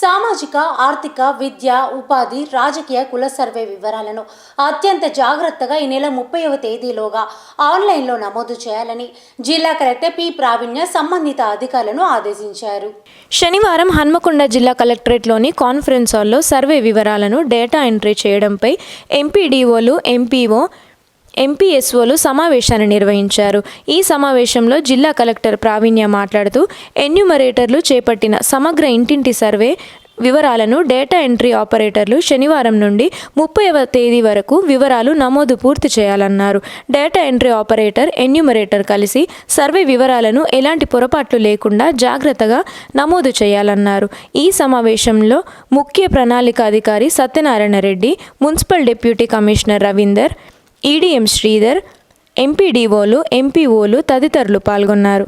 సామాజిక ఆర్థిక విద్య ఉపాధి రాజకీయ కుల సర్వే వివరాలను అత్యంత జాగ్రత్తగా ఈ నెల ముప్పైవ తేదీలోగా ఆన్లైన్లో నమోదు చేయాలని జిల్లా కలెక్టర్ పి. ప్రావీణ్య సంబంధిత అధికారులను ఆదేశించారు. శనివారం హన్మకొండ జిల్లా కలెక్టరేట్లోని కాన్ఫరెన్స్ హాల్లో సర్వే వివరాలను డేటా ఎంట్రీ చేయడంపై ఎంపీడీఓలు ఎంపీఓ ఎంపీఎస్ఓలు సమావేశాన్ని నిర్వహించారు. ఈ సమావేశంలో జిల్లా కలెక్టర్ ప్రావీణ్య మాట్లాడుతూ ఎన్యూమరేటర్లు చేపట్టిన సమగ్ర ఇంటింటి సర్వే వివరాలను డేటా ఎంట్రీ ఆపరేటర్లు శనివారం నుండి ముప్పైవ తేదీ వరకు వివరాలు నమోదు పూర్తి చేయాలన్నారు. డేటా ఎంట్రీ ఆపరేటర్ ఎన్యూమరేటర్ కలిసి సర్వే వివరాలను ఎలాంటి పొరపాట్లు లేకుండా జాగ్రత్తగా నమోదు చేయాలన్నారు. ఈ సమావేశంలో ముఖ్య ప్రణాళిక అధికారి Satyanarayana Reddy municipal deputy commissioner Ravinder EDM Sridhar ఎంపీడీఓలు ఎంపీఓలు తదితరులు పాల్గొన్నారు.